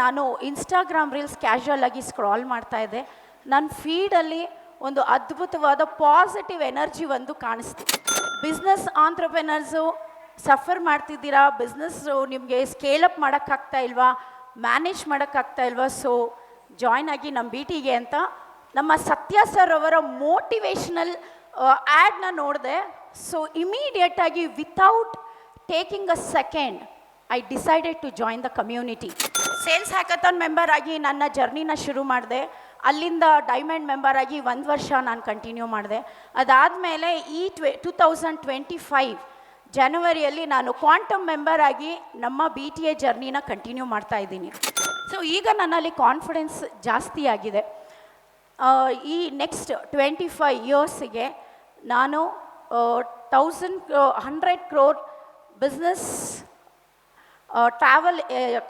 ನಾನು Instagram reels casual ಆಗಿ scroll ಮಾಡ್ತಾ ಇದ್ದೆ. ನನ್ನ ಫೀಡಲ್ಲಿ ಒಂದು ಅದ್ಭುತವಾದ ಪಾಸಿಟಿವ್ ಎನರ್ಜಿ ಒಂದು ಕಾಣಿಸ್ತು. ಬಿಸ್ನೆಸ್ ಆಂಟ್ರಪ್ರೆನರ್ಸು ಸಫರ್ ಮಾಡ್ತಿದ್ದೀರಾ? ಬಿಸ್ನೆಸ್ ನಿಮಗೆ ಸ್ಕೇಲ್ ಅಪ್ ಮಾಡೋಕ್ಕಾಗ್ತಾ ಇಲ್ವಾ? ಮ್ಯಾನೇಜ್ ಮಾಡೋಕ್ಕಾಗ್ತಾ ಇಲ್ವಾ? ಸೊ ಜಾಯ್ನ್ ಆಗಿ ನಮ್ಮ ಬಿ ಟಿಗೆ ಅಂತ ನಮ್ಮ ಸತ್ಯ ಸರ್ ಅವರ ಮೋಟಿವೇಶ್ನಲ್ ಆ್ಯಡ್ನ ನೋಡಿದೆ. ಸೊ ಇಮಿಡಿಯೇಟಾಗಿ without taking a second I decided to join the community sales hackathon member ಆಗಿ ನನ್ನ ಜರ್ನಿನ ಶುರು ಮಾಡಿದೆ. ಅಲ್ಲಿಂದ ಡೈಮಂಡ್ ಮೆಂಬರ್ ಆಗಿ ಒಂದು ವರ್ಷ ನಾನು ಕಂಟಿನ್ಯೂ ಮಾಡಿದೆ. ಅದಾದಮೇಲೆ ಈ ಟ್ವೆ ಟೂ ತೌಸಂಡ್ ಟ್ವೆಂಟಿ ಫೈವ್ ಜನವರಿಯಲ್ಲಿ ನಾನು ಕ್ವಾಂಟಮ್ ಮೆಂಬರ್ ಆಗಿ ನಮ್ಮ ಬಿ ಟಿ ಎ ಜರ್ನಿನ ಕಂಟಿನ್ಯೂ ಮಾಡ್ತಾ ಇದ್ದೀನಿ. ಸೊ ಈಗ ನನ್ನಲ್ಲಿ ಕಾನ್ಫಿಡೆನ್ಸ್ ಜಾಸ್ತಿ ಆಗಿದೆ. ಈ ನೆಕ್ಸ್ಟ್ ಟ್ವೆಂಟಿ ಫೈವ್ ಇಯರ್ಸಿಗೆ ನಾನು thousand hundred crore business travel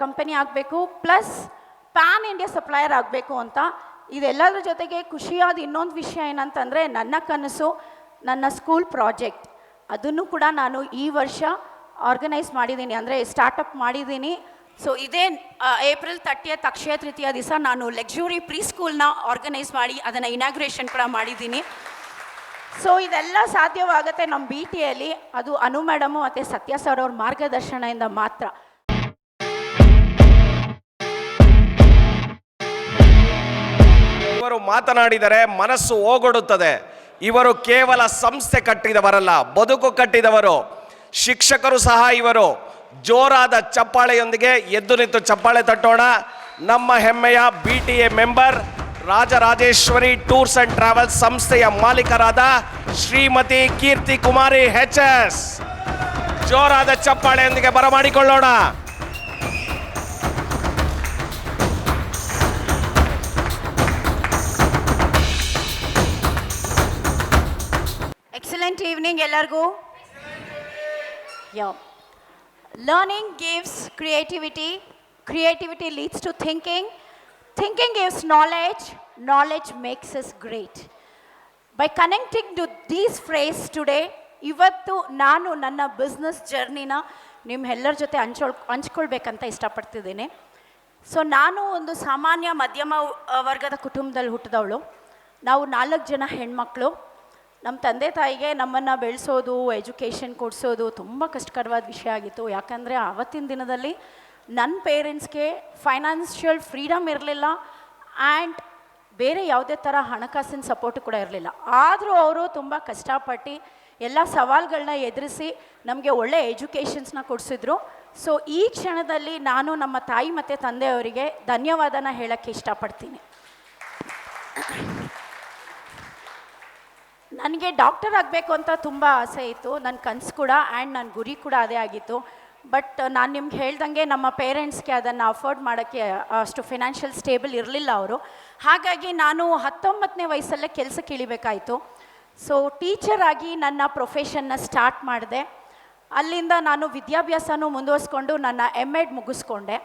company ಆಗಬೇಕು ಪ್ಲಸ್ ಪ್ಯಾನ್ ಇಂಡಿಯಾ ಸಪ್ಲೈಯರ್ ಆಗಬೇಕು ಅಂತ ಇದೆಲ್ಲದರ ಜೊತೆಗೆ ಖುಷಿಯಾದ ಇನ್ನೊಂದು ವಿಷಯ ಏನಂತಂದರೆ ನನ್ನ ಕನಸು, ನನ್ನ ಸ್ಕೂಲ್ ಪ್ರಾಜೆಕ್ಟ್ ಅದನ್ನು ಕೂಡ ನಾನು ಈ ವರ್ಷ ಆರ್ಗನೈಸ್ ಮಾಡಿದ್ದೀನಿ. ಅಂದರೆ ಸ್ಟಾರ್ಟಪ್ ಮಾಡಿದ್ದೀನಿ. ಸೊ ಇದೇ ಏಪ್ರಿಲ್ ತರ್ಟಿಯತ್ ಅಕ್ಷಯ ತೃತೀಯ ದಿವಸ ನಾನು ಲಕ್ಸುರಿ ಪ್ರೀ ಸ್ಕೂಲ್ನ ಆರ್ಗನೈಸ್ ಮಾಡಿ ಅದನ್ನು ಇನಾಗ್ರೇಷನ್ ಕೂಡ ಮಾಡಿದ್ದೀನಿ. ಸೊ ಇದೆಲ್ಲ ಸಾಧ್ಯವಾಗುತ್ತೆ ನಮ್ಮ ಬಿ ಟಿಯಲ್ಲಿ ಅದು ಅನು ಮೇಡಮು ಮತ್ತು ಸತ್ಯ ಸರ್ ಅವ್ರ ಮಾರ್ಗದರ್ಶನದಿಂದ ಮಾತ್ರ. ಇವರು ಮಾತನಾಡಿದರೆ ಮನಸ್ಸು ಓಗೊಡುತ್ತದೆ. ಇವರು ಕೇವಲ ಸಂಸ್ಥೆ ಕಟ್ಟಿದವರಲ್ಲ, ಬದುಕು ಕಟ್ಟಿದವರು. ಶಿಕ್ಷಕರು ಸಹ ಇವರು. ಜೋರಾದ ಚಪ್ಪಾಳೆಯೊಂದಿಗೆ ಎದ್ದು ನಿಂತು ಚಪ್ಪಾಳೆ ತಟ್ಟೋಣ. ನಮ್ಮ ಹೆಮ್ಮೆಯ B T A member Rajarajeshwari tours and travels ಸಂಸ್ಥೆಯ ಮಾಲೀಕರಾದ ಶ್ರೀಮತಿ ಕೀರ್ತಿ ಕುಮಾರಿ ಎಚ್ ಎಸ್ ಜೋರಾದ ಚಪ್ಪಾಳೆಯೊಂದಿಗೆ ಬರಮಾಡಿಕೊಳ್ಳೋಣ. ಎಲ್ಲರಿಗೂ? Yo learning gives creativity creativity leads to thinking thinking gives knowledge knowledge makes us great by connecting to these phrases today ಇವತ್ತು ನಾನು ನನ್ನ business ಜರ್ನಿನ ನಿಮ್ಮೆಲ್ಲರ ಜೊತೆ ಹಂಚೋಳ್, ಹಂಚ್ಕೊಳ್ಬೇಕಂತ ಇಷ್ಟಪಡ್ತಿದ್ದೀನಿ. ಸೊ ನಾನು ಒಂದು ಸಾಮಾನ್ಯ ಮಧ್ಯಮ ವರ್ಗದ ಕುಟುಂಬದಲ್ಲಿ ಹುಟ್ಟಿದವಳು. ನಾವು ನಾಲ್ಕು ಜನ ಹೆಣ್ಮಕ್ಳು. ನಮ್ಮ ತಂದೆ ತಾಯಿಗೆ ನಮ್ಮನ್ನು ಬೆಳೆಸೋದು ಎಜುಕೇಷನ್ ಕೊಡಿಸೋದು ತುಂಬ ಕಷ್ಟಕರವಾದ ವಿಷಯ ಆಗಿತ್ತು. ಯಾಕಂದರೆ ಆವತ್ತಿನ ದಿನದಲ್ಲಿ ನನ್ನ ಪೇರೆಂಟ್ಸ್ಗೆ ಫೈನಾನ್ಷಿಯಲ್ ಫ್ರೀಡಮ್ ಇರಲಿಲ್ಲ ಆ್ಯಂಡ್ ಬೇರೆ ಯಾವುದೇ ಥರ ಹಣಕಾಸಿನ ಸಪೋರ್ಟ್ ಕೂಡ ಇರಲಿಲ್ಲ. ಆದರೂ ಅವರು ತುಂಬ ಕಷ್ಟಪಟ್ಟು ಎಲ್ಲ ಸವಾಲುಗಳನ್ನ ಎದುರಿಸಿ ನಮಗೆ ಒಳ್ಳೆ ಎಜುಕೇಷನ್ಸ್ನ ಕೊಡಿಸಿದ್ರು. ಸೊ ಈ ಕ್ಷಣದಲ್ಲಿ ನಾನು ನಮ್ಮ ತಾಯಿ ಮತ್ತು ತಂದೆಯವರಿಗೆ ಧನ್ಯವಾದನ ಹೇಳೋಕ್ಕೆ ಇಷ್ಟಪಡ್ತೀನಿ. ನನಗೆ ಡಾಕ್ಟರ್ ಆಗಬೇಕು ಅಂತ ತುಂಬ ಆಸೆ ಇತ್ತು. ನನ್ನ ಕನಸು ಕೂಡ ಆ್ಯಂಡ್ ನನ್ನ ಗುರಿ ಕೂಡ ಅದೇ ಆಗಿತ್ತು. ಬಟ್ ನಾನು ನಿಮ್ಗೆ ಹೇಳ್ದಂಗೆ ನಮ್ಮ ಪೇರೆಂಟ್ಸ್ಗೆ ಅದನ್ನು ಅಫೋರ್ಡ್ ಮಾಡೋಕ್ಕೆ ಅಷ್ಟು ಫಿನಾನ್ಷಿಯಲ್ ಸ್ಟೇಬಲ್ ಇರಲಿಲ್ಲ ಅವರು. ಹಾಗಾಗಿ ನಾನು ಹತ್ತೊಂಬತ್ತನೇ ವಯಸ್ಸಲ್ಲೇ ಕೆಲಸಕ್ಕೆ ಇಳಿಬೇಕಾಯಿತು. ಸೊ ಟೀಚರ್ ಆಗಿ ನನ್ನ ಪ್ರೊಫೆಷನ್ನ ಸ್ಟಾರ್ಟ್ ಮಾಡಿದೆ. ಅಲ್ಲಿಂದ ನಾನು ವಿದ್ಯಾಭ್ಯಾಸನೂ ಮುಂದುವರಿಸ್ಕೊಂಡು ನನ್ನ ಎಂ ಎಡ್ ಮುಗಿಸ್ಕೊಂಡೆ.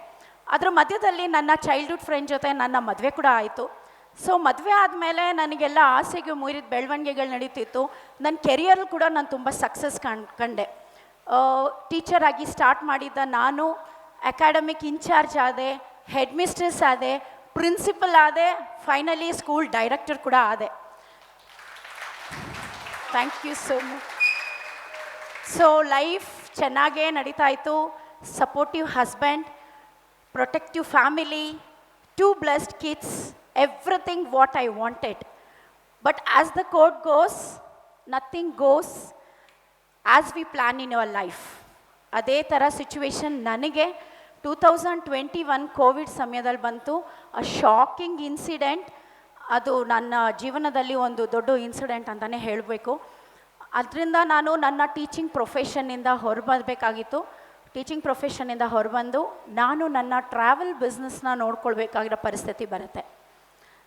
ಅದರ ಮಧ್ಯದಲ್ಲಿ ನನ್ನ ಚೈಲ್ಡ್ಹುಡ್ ಫ್ರೆಂಡ್ ಜೊತೆ ನನ್ನ ಮದುವೆ ಕೂಡ ಆಯಿತು. ಸೊ ಮದುವೆ ಆದಮೇಲೆ ನನಗೆಲ್ಲ ಆಸೆಗೆ ಮೀರಿದ ಬೆಳವಣಿಗೆಗಳು ನಡೀತಿತ್ತು. ನನ್ನ ಕೆರಿಯರ್ ಕೂಡ ನಾನು ತುಂಬ ಸಕ್ಸಸ್ ಕಣ್, ಕಂಡೆ. ಟೀಚರ್ ಆಗಿ ಸ್ಟಾರ್ಟ್ ಮಾಡಿದ್ದ ನಾನು ಅಕಾಡೆಮಿಕ್ ಇನ್ಚಾರ್ಜ್ ಆದೆ ಹೆಡ್ ಮಿಸ್ಟ್ರೆಸ್ ಆದೆ ಪ್ರಿನ್ಸಿಪಲ್ ಆದೆ ಫೈನಲಿ ಸ್ಕೂಲ್ ಡೈರೆಕ್ಟರ್ ಕೂಡ ಆದೆ. Thank you so much so life ಚೆನ್ನಾಗೇ ನಡೀತಾ ಇತ್ತು. Supportive husband protective family two blessed kids everything what I wanted. But as the code goes nothing goes as we plan in our life ಅದೇ ಥರ situation ನನಗೆ two thousand twenty one Covid ಸಮಯದಲ್ಲಿ ಬಂತು. ಅ shocking incident ಅದು ನನ್ನ ಜೀವನದಲ್ಲಿ ಒಂದು ದೊಡ್ಡ ಇನ್ಸಿಡೆಂಟ್ ಅಂತಲೇ ಹೇಳಬೇಕು. ಅದರಿಂದ ನಾನು ನನ್ನ ಟೀಚಿಂಗ್ ಪ್ರೊಫೆಷನ್ನಿಂದ ಹೊರಬರಬೇಕಾಗಿತ್ತು. ಟೀಚಿಂಗ್ ಪ್ರೊಫೆಷನ್ನಿಂದ ಹೊರಬಂದು ನಾನು ನನ್ನ ಟ್ರಾವೆಲ್ ಬಿಸ್ನೆಸ್ನ ನೋಡ್ಕೊಳ್ಬೇಕಾಗಿರೋ ಪರಿಸ್ಥಿತಿ ಬರುತ್ತೆ.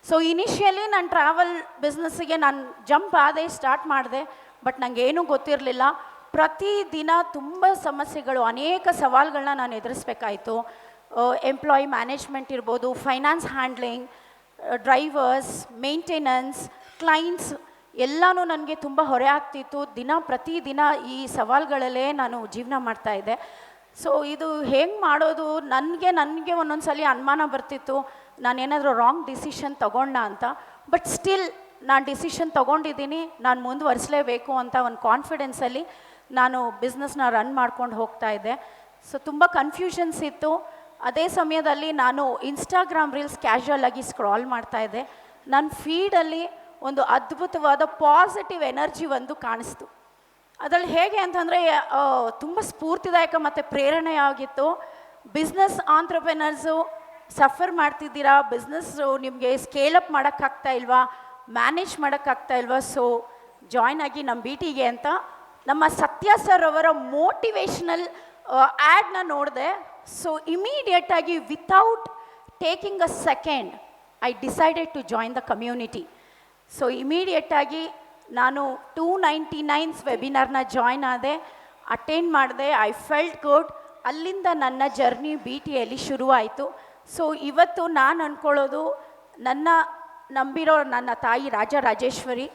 ಸೊ ಇನಿಷಿಯಲಿ ನಾನು ಟ್ರಾವೆಲ್ ಬಿಸ್ನೆಸ್ಸಿಗೆ ನಾನು ಜಂಪ್ ಆದೆ ಸ್ಟಾರ್ಟ್ ಮಾಡಿದೆ ಬಟ್ ನನಗೇನೂ ಗೊತ್ತಿರಲಿಲ್ಲ. ಪ್ರತಿದಿನ ತುಂಬ ಸಮಸ್ಯೆಗಳು, ಅನೇಕ ಸವಾಲುಗಳನ್ನ ನಾನು ಎದುರಿಸ್ಬೇಕಾಯಿತು. ಎಂಪ್ಲಾಯಿ ಮ್ಯಾನೇಜ್ಮೆಂಟ್ ಇರ್ಬೋದು finance handling drivers maintenance clients ಎಲ್ಲನೂ ನನಗೆ ತುಂಬ ಹೊರೆ ಆಗ್ತಿತ್ತು. ದಿನ ಪ್ರತಿದಿನ ಈ ಸವಾಲುಗಳಲ್ಲೇ ನಾನು ಜೀವನ ಮಾಡ್ತಾಯಿದ್ದೆ ಸೊ ಇದು ಹೆಂಗೆ ಮಾಡೋದು, ನನಗೆ ನನಗೆ ಒಂದೊಂದು ಸಲ ಅನುಮಾನ ಬರ್ತಿತ್ತು. ನಾನೇನಾದರೂ ರಾಂಗ್ ಡಿಸಿಷನ್ ತೊಗೊಂಡ ಅಂತ ಬಟ್ ಸ್ಟಿಲ್ ನಾನು ಡಿಸಿಷನ್ ತೊಗೊಂಡಿದ್ದೀನಿ, ನಾನು ಮುಂದುವರಿಸಲೇಬೇಕು ಅಂತ ಒಂದು ಕಾನ್ಫಿಡೆನ್ಸಲ್ಲಿ ನಾನು ಬಿಸ್ನೆಸ್ನ ರನ್ ಮಾಡ್ಕೊಂಡು ಹೋಗ್ತಾ ಇದ್ದೆ. ಸೊ ತುಂಬ ಕನ್ಫ್ಯೂಷನ್ಸ್ ಇತ್ತು. ಅದೇ ಸಮಯದಲ್ಲಿ ನಾನು ಇನ್ಸ್ಟಾಗ್ರಾಮ್ ರೀಲ್ಸ್ ಕ್ಯಾಶುವಲ್ ಆಗಿ ಸ್ಕ್ರಾಲ್ ಮಾಡ್ತಾ ಇದ್ದೆ. ನನ್ನ ಫೀಡಲ್ಲಿ ಒಂದು ಅದ್ಭುತವಾದ ಪಾಸಿಟಿವ್ ಎನರ್ಜಿ ಒಂದು ಕಾಣಿಸ್ತು. ಅದರಲ್ಲಿ ಹೇಗೆ ಅಂತಂದರೆ ತುಂಬ ಸ್ಫೂರ್ತಿದಾಯಕ ಮತ್ತು ಪ್ರೇರಣೆಯಾಗಿತ್ತು. ಬಿಸ್ನೆಸ್ ಆಂಟ್ರಪ್ರೆನರ್ಸು ಸಫರ್ ಮಾಡ್ತಿದ್ದೀರಾ? ಬಿಸ್ನೆಸ್ಸು ನಿಮಗೆ ಸ್ಕೇಲ್ ಅಪ್ ಮಾಡೋಕ್ಕಾಗ್ತಾ ಇಲ್ವಾ? ಮ್ಯಾನೇಜ್ ಮಾಡೋಕ್ಕಾಗ್ತಾ ಇಲ್ವಾ? ಸೊ ಜಾಯ್ನ್ ಆಗಿ ನಮ್ಮ ಬಿ ಟಿಗೆ ಅಂತ ನಮ್ಮ ಸತ್ಯ ಸರ್ ಅವರ ಮೋಟಿವೇಶ್ನಲ್ ಆ್ಯಡ್ನ ನೋಡಿದೆ. ಸೊ ಇಮಿಡಿಯೇಟಾಗಿ without taking a second I decided to join the community so ಇಮಿಡಿಯೇಟಾಗಿ ನಾನು ಟೂ ನೈಂಟಿ ನೈನ್ಸ್ ವೆಬಿನಾರ್ನ ಜಾಯ್ನ್ ಆದೆ. ಅಟೆಂಡ್ ಮಾಡಿದೆ. ಐ ಫೆಲ್ಟ್ ಗುಡ್ ಅಲ್ಲಿಂದ ನನ್ನ ಜರ್ನಿ ಬಿ ಟಿಯಲ್ಲಿ ಶುರುವಾಯಿತು. ಸೊ ಇವತ್ತು ನಾನು ಅಂದ್ಕೊಳ್ಳೋದು ನನ್ನ ನಂಬಿರೋ ನನ್ನ ತಾಯಿ ರಾಜ ರಾಜೇಶ್ವರಿ,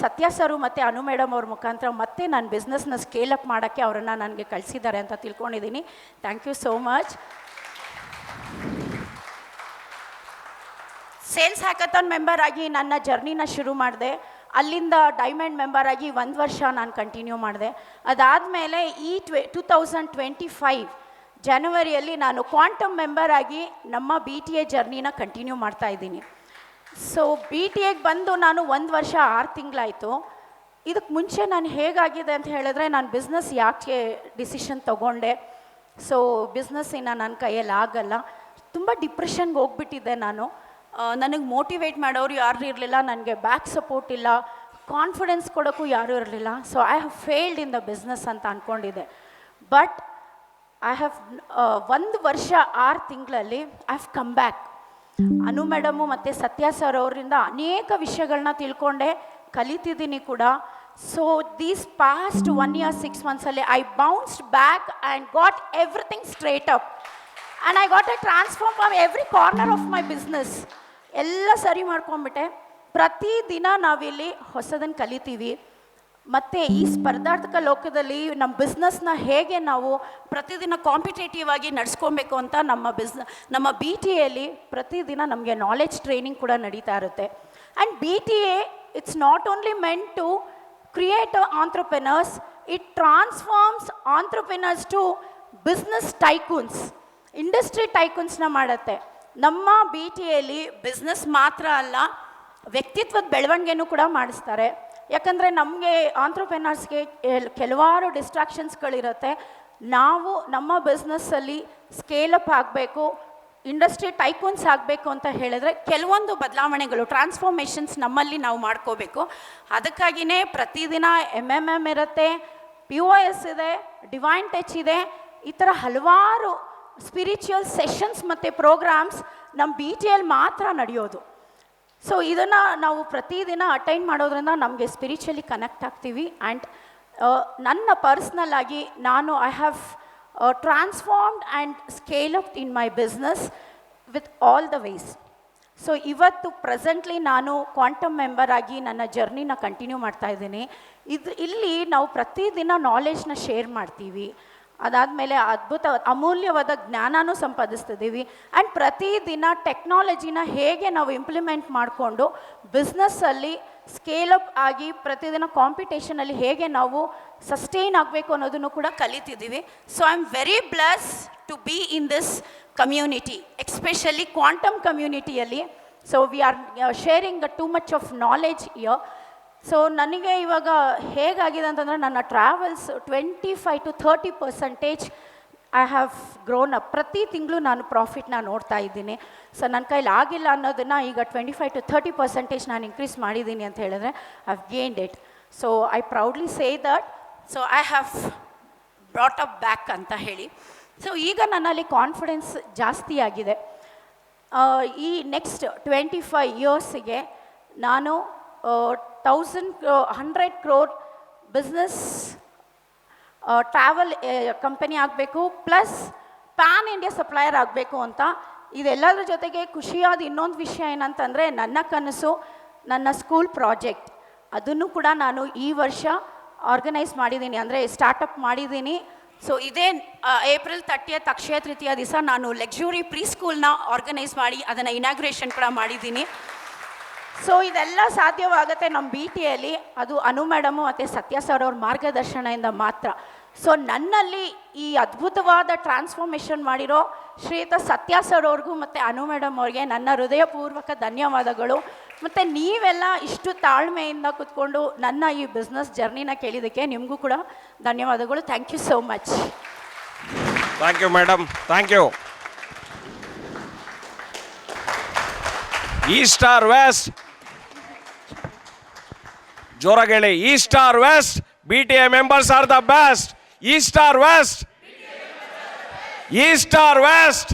ಸತ್ಯ ಸರು ಮತ್ತು ಅನು ಮೇಡಮ್ ಅವ್ರ ಮುಖಾಂತರ ಮತ್ತೆ ನನ್ನ ಬಿಸ್ನೆಸ್ನ ಸ್ಕೇಲ್ ಅಪ್ ಮಾಡೋಕ್ಕೆ ಅವರನ್ನು ನನಗೆ ಕಳಿಸಿದ್ದಾರೆ ಅಂತ ತಿಳ್ಕೊಂಡಿದ್ದೀನಿ. Thank you so much sales hackathon member ಆಗಿ ನನ್ನ ಜರ್ನಿನ ಶುರು ಮಾಡಿದೆ. ಅಲ್ಲಿಂದ ಡೈಮಂಡ್ ಮೆಂಬರ್ ಆಗಿ ಒಂದು ವರ್ಷ ನಾನು ಕಂಟಿನ್ಯೂ ಮಾಡಿದೆ. ಅದಾದಮೇಲೆ ಈ ಟ್ವೆ ಟೂ ತೌಸಂಡ್ ಟ್ವೆಂಟಿ ಫೈವ್ ಜನವರಿಯಲ್ಲಿ ನಾನು ಕ್ವಾಂಟಮ್ ಮೆಂಬರ್ ಆಗಿ ನಮ್ಮ ಬಿ ಟಿ ಎ ಜರ್ನಿನ ಕಂಟಿನ್ಯೂ ಮಾಡ್ತಾ ಇದ್ದೀನಿ. ಸೊ ಬಿ ಟಿ ಎಗೆ ಬಂದು ನಾನು ಒಂದು ವರ್ಷ ಆರು ತಿಂಗಳಾಯಿತು. ಇದಕ್ಕೆ ಮುಂಚೆ ನಾನು ಹೇಗಾಗಿದೆ ಅಂತ ಹೇಳಿದ್ರೆ ನಾನು ಬಿಸ್ನೆಸ್ ಯಾಕೆ ಡಿಸಿಷನ್ ತೊಗೊಂಡೆ? ಸೊ ಬಿಸ್ನೆಸ್ಸಿನ ನನ್ನ ಕೈಯಲ್ಲಿ ಆಗಲ್ಲ. ತುಂಬ ಡಿಪ್ರೆಷನ್ಗೆ ಹೋಗ್ಬಿಟ್ಟಿದ್ದೆ ನಾನು. ನನಗೆ ಮೋಟಿವೇಟ್ ಮಾಡೋರು ಯಾರು ಇರಲಿಲ್ಲ, ನನಗೆ ಬ್ಯಾಕ್ ಸಪೋರ್ಟ್ ಇಲ್ಲ ಕಾನ್ಫಿಡೆನ್ಸ್ ಕೊಡೋಕ್ಕೂ ಯಾರೂ ಇರಲಿಲ್ಲ. So I have failed in the business ಅಂತ ಅಂದ್ಕೊಂಡಿದ್ದೆ ಬಟ್ ಐ ಹ್ಯಾವ್ ಒಂದು ವರ್ಷ, ಆರು ತಿಂಗಳಲ್ಲಿ I have come back Anu madam ಮತ್ತು ಸತ್ಯ ಸರ್ ಅವರಿಂದ ಅನೇಕ ವಿಷಯಗಳನ್ನ ತಿಳ್ಕೊಂಡೆ, ಕಲಿತಿದ್ದೀನಿ ಕೂಡ. So these past one year six ಮಂತ್ಸಲ್ಲಿ I bounced back and got everything straight up and I got a transform from every corner of my business ಎಲ್ಲ ಸರಿ ಮಾಡ್ಕೊಂಬಿಟ್ಟೆ ಪ್ರತಿದಿನ ನಾವಿಲ್ಲಿ ಹೊಸದನ್ನು ಕಲಿತೀವಿ. ಮತ್ತು ಈ ಸ್ಪರ್ಧಾತ್ಮಕ ಲೋಕದಲ್ಲಿ ನಮ್ಮ ಬಿಸ್ನೆಸ್ನ ಹೇಗೆ ನಾವು ಪ್ರತಿದಿನ ಕಾಂಪಿಟೇಟಿವ್ ಆಗಿ ನಡೆಸ್ಕೊಬೇಕು ಅಂತ ನಮ್ಮ ಬಿಸ್ ನಮ್ಮ ಬಿ ಟಿ ಎಲ್ಲಿ ಪ್ರತಿದಿನ ನಮಗೆ ನಾಲೆಜ್ ಟ್ರೈನಿಂಗ್ ಕೂಡ ನಡೀತಾ ಇರುತ್ತೆ. And B T A it's not only men to create entrepreneurs it transforms entrepreneurs to business tycoons industry ಟೈಕೂನ್ಸ್ನ ಮಾಡುತ್ತೆ. ನಮ್ಮ ಬಿ ಟಿಯಲ್ಲಿ ಬಿಸ್ನೆಸ್ ಮಾತ್ರ ಅಲ್ಲ, ವ್ಯಕ್ತಿತ್ವದ ಬೆಳವಣಿಗೆನೂ ಕೂಡ ಮಾಡಿಸ್ತಾರೆ. ಯಾಕಂದರೆ ನಮಗೆ ಆಂಟ್ರಪ್ರೆನರ್ಸ್ಗೆ ಕೆಲವಾರು ಡಿಸ್ಟ್ರಾಕ್ಷನ್ಸ್ಗಳಿರುತ್ತೆ ನಾವು ನಮ್ಮ ಬಿಸ್ನೆಸ್ಸಲ್ಲಿ ಸ್ಕೇಲಪ್ ಆಗಬೇಕು ಇಂಡಸ್ಟ್ರಿ ಟೈಕೂನ್ಸ್ ಆಗಬೇಕು ಅಂತ ಹೇಳಿದ್ರೆ ಕೆಲವೊಂದು ಬದಲಾವಣೆಗಳು ಟ್ರಾನ್ಸ್ಫಾರ್ಮೇಷನ್ಸ್ ನಮ್ಮಲ್ಲಿ ನಾವು ಮಾಡ್ಕೋಬೇಕು. ಅದಕ್ಕಾಗಿಯೇ ಪ್ರತಿದಿನ ಎಂ ಎಂ ಎಂ ಇರುತ್ತೆ ಪಿ ಒ ಎಸ್ ಇದೆ ಡಿವೈನ್ ಟಚ್ ಇದೆ, ಈ ಥರ ಹಲವಾರು ಸ್ಪಿರಿಚುವಲ್ ಸೆಷನ್ಸ್ ಮತ್ತು ಪ್ರೋಗ್ರಾಮ್ಸ್ ನಮ್ಮ ಬಿ ಟಿಯಲ್ಲಿ ಮಾತ್ರ ನಡೆಯೋದು. ಸೊ ಇದನ್ನು ನಾವು ಪ್ರತಿದಿನ ಅಟೆಂಡ್ ಮಾಡೋದ್ರಿಂದ ನಮಗೆ ಸ್ಪಿರಿಚುವಲಿ ಕನೆಕ್ಟ್ ಆಗ್ತೀವಿ. ಆ್ಯಂಡ್ ನನ್ನ ಪರ್ಸ್ನಲ್ ಆಗಿ ನಾನು I have transformed and scale up in my business with all the ways so ಇವತ್ತು ಪ್ರೆಸೆಂಟ್ಲಿ ನಾನು ಕ್ವಾಂಟಮ್ ಮೆಂಬರ್ ಆಗಿ ನನ್ನ ಜರ್ನಿನ ಕಂಟಿನ್ಯೂ ಮಾಡ್ತಾ ಇದ್ದೀನಿ. ಇದು, ಇಲ್ಲಿ ನಾವು ಪ್ರತಿದಿನ ನಾಲೆಜ್ನ ಶೇರ್ ಮಾಡ್ತೀವಿ. ಅದಾದಮೇಲೆ ಅದ್ಭುತ, ಅಮೂಲ್ಯವಾದ ಜ್ಞಾನನೂ ಸಂಪಾದಿಸ್ತಿದ್ದೀವಿ. ಆ್ಯಂಡ್ ಪ್ರತಿದಿನ ಟೆಕ್ನಾಲಜಿನ ಹೇಗೆ ನಾವು ಇಂಪ್ಲಿಮೆಂಟ್ ಮಾಡಿಕೊಂಡು ಬಿಸ್ನೆಸ್ಸಲ್ಲಿ ಸ್ಕೇಲಪ್ ಆಗಿ ಪ್ರತಿದಿನ ಕಾಂಪಿಟೇಷನಲ್ಲಿ ಹೇಗೆ ನಾವು ಸಸ್ಟೈನ್ ಆಗಬೇಕು ಅನ್ನೋದನ್ನು ಕೂಡ ಕಲಿತಿದ್ದೀವಿ. So I am very bless to be in this community especially quantum ಕಮ್ಯುನಿಟಿಯಲ್ಲಿ so we are sharing too much of knowledge year so ನನಗೆ ಇವಾಗ ಹೇಗಾಗಿದೆ ಅಂತಂದರೆ ನನ್ನ travels twenty five to thirty percentage I have grown up ಪ್ರತಿ ತಿಂಗಳು ನಾನು ಪ್ರಾಫಿಟ್ನ ನೋಡ್ತಾ ಇದ್ದೀನಿ. ಸೊ ನನ್ನ ಕೈಲಿ ಆಗಿಲ್ಲ ಅನ್ನೋದನ್ನು ಈಗ twenty five to thirty percentage ನಾನು ಇನ್ಕ್ರೀಸ್ ಮಾಡಿದ್ದೀನಿ ಅಂತ ಹೇಳಿದ್ರೆ I have gained it so I proudly say that so I have brought up back ಅಂತ ಹೇಳಿ. ಸೊ ಈಗ ನನ್ನಲ್ಲಿ ಕಾನ್ಫಿಡೆನ್ಸ್ ಜಾಸ್ತಿ ಆಗಿದೆ. ಈ ನೆಕ್ಸ್ಟ್ ಟ್ವೆಂಟಿ ಫೈವ್ ಇಯರ್ಸಿಗೆ ನಾನು thousand hundred crore business travel company ಆಗಬೇಕು ಪ್ಲಸ್ ಪ್ಯಾನ್ ಇಂಡಿಯಾ ಸಪ್ಲೈಯರ್ ಆಗಬೇಕು ಅಂತ. ಇದೆಲ್ಲದರ ಜೊತೆಗೆ ಖುಷಿಯಾದ ಇನ್ನೊಂದು ವಿಷಯ ಏನಂತಂದರೆ ನನ್ನ ಕನಸು, ನನ್ನ ಸ್ಕೂಲ್ ಪ್ರಾಜೆಕ್ಟ್ ಅದನ್ನು ಕೂಡ ನಾನು ಈ ವರ್ಷ ಆರ್ಗನೈಸ್ ಮಾಡಿದ್ದೀನಿ. ಅಂದರೆ ಸ್ಟಾರ್ಟಪ್ ಮಾಡಿದ್ದೀನಿ. ಸೊ ಇದೇ ಏಪ್ರಿಲ್ ತರ್ಟಿಯತ್ ಅಕ್ಷಯ ತೃತೀಯ ದಿವಸ ನಾನು ಲಕ್ಸುರಿ ಪ್ರೀ ಸ್ಕೂಲ್ನ ಆರ್ಗನೈಸ್ ಮಾಡಿ, ಅದನ್ನು ಇನಾಗ್ರೇಷನ್ ಕೂಡ ಮಾಡಿದ್ದೀನಿ. ಸೊ ಇದೆಲ್ಲ ಸಾಧ್ಯವಾಗುತ್ತೆ ನಮ್ಮ ಬಿ ಟಿಯಲ್ಲಿ ಅದು ಅನು ಮೇಡಮು ಮತ್ತು ಸತ್ಯ ಸರ್ ಅವ್ರ ಮಾರ್ಗದರ್ಶನದಿಂದ ಮಾತ್ರ. ಸೊ ನನ್ನಲ್ಲಿ ಈ ಅದ್ಭುತವಾದ ಟ್ರಾನ್ಸ್ಫಾರ್ಮೇಷನ್ ಮಾಡಿರೋ ಶ್ರೀಯುತ ಸತ್ಯ ಸರ್ ಅವ್ರಿಗೂ ಮತ್ತು ಅನು ಮೇಡಮ್ ಅವ್ರಿಗೆ ನನ್ನ ಹೃದಯಪೂರ್ವಕ ಧನ್ಯವಾದಗಳು. ಮತ್ತು ನೀವೆಲ್ಲ ಇಷ್ಟು ತಾಳ್ಮೆಯಿಂದ ಕೂತ್ಕೊಂಡು ನನ್ನ ಈ ಬಿಸ್ನೆಸ್ ಜರ್ನಿನ ಕೇಳಿದ್ದಕ್ಕೆ ನಿಮಗೂ ಕೂಡ ಧನ್ಯವಾದಗಳು. Thank you so much thank you madam thank you ಈ ಸ್ಟಾರ್ ವೆಸ್ಟ್ ಜೋರಾಗಿ ಹೇಳಿ east or west B T A members are the best east or west east or west